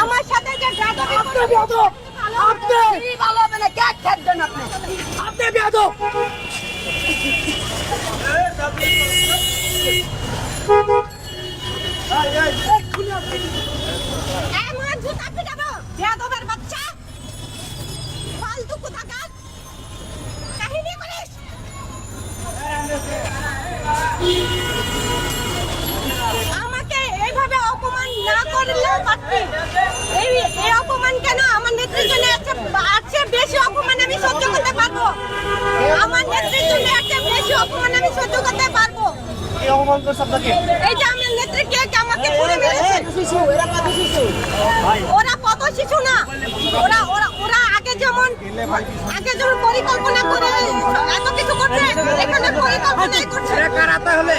আমার সাথে যে আপনি ভালো হবে না। করিস আমাকে এইভাবে অপমান না করলে পারতি অপমান করছে আপনাকে? এই যে আমার নেত্রী কে আমাকে পুরে মেরেছে? শিশু এরা কত শিশু। ওরা কত শিশু না। ওরা ওরা ওরা আগে যেমন আগে যেমন পরিকল্পনা করে এত কিছু করছে এখানে পরিকল্পনাই করছে। না